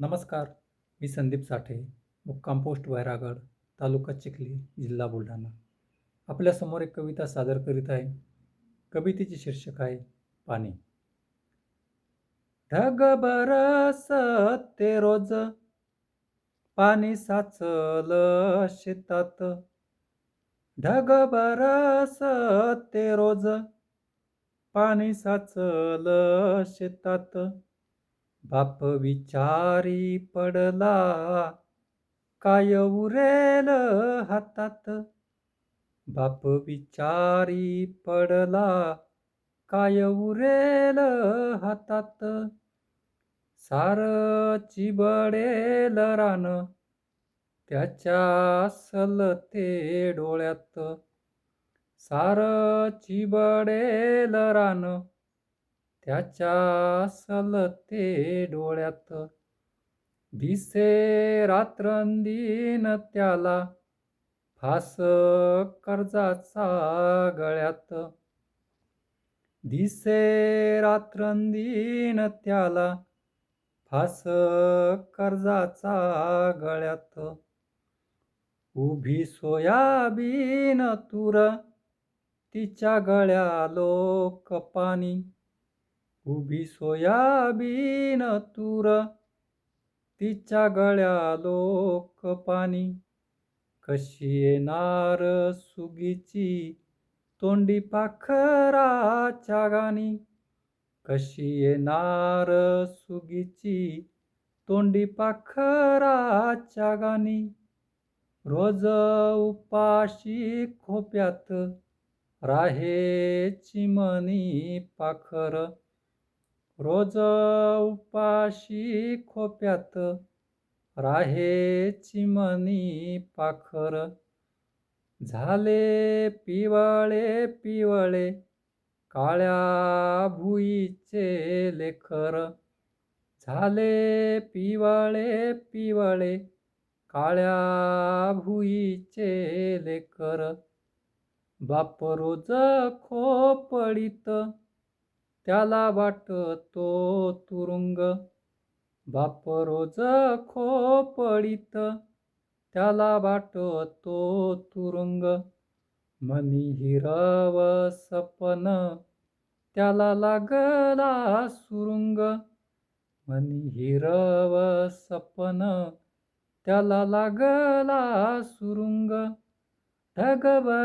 नमस्कार मी संदीप साठे मुक्काम पोस्ट वैरागड तालुका चिखली जिल्हा बुलढाणा. आपल्यासमोर एक कविता सादर करीत आहे. कवितेचे शीर्षक आहे पाणी. ढग बरसते रोज पाणी साचल शेतात. ढग ते रोज पाणी साचल शेतात. बाप विचारी पडला. काय उरेल हातात? बाप विचारी पडला. काय उरेल हातात? सार चिबडेल रान. त्याच्या सलते डोळ्यात सार चिबडेल रान. त्याच्या सलते डोळ्यात दिसे रात्रंदीन त्याला फास कर्जाचा गळ्यात. दिसे रात्रंदीन त्याला फास कर्जाचा गळ्यात. उभी सोयाबीन तुर तिच्या गळ्या लोक पाणी उभी सोयाबीन तूर तिच्या गळ्या लोक पाणी. कशी येणार सुगीची तोंडी पाखराच्या गाणी. कशी येणार सुगीची तोंडी पाखराच्या गाणी. रोज उपाशी खोप्यात राहे चिमणी पाखर. रोज उपाशी खोप्यात राहे चिमणी पाखर. झाले पिवळे पिवळे काळ्या भुईचे लेखर. झाले पिवळे पिवळे काळ्या भुईचे लेकर बाप रोज खोपडीत त्याला वाट तो तुरुंग. बाप रोज खोपडीत त्याला वाटतो तुरुंग. मनी हिरव सपन त्याला लागला सुरुंग. मनी हिरव सपन त्याला लागला सुरुंग. ढगभर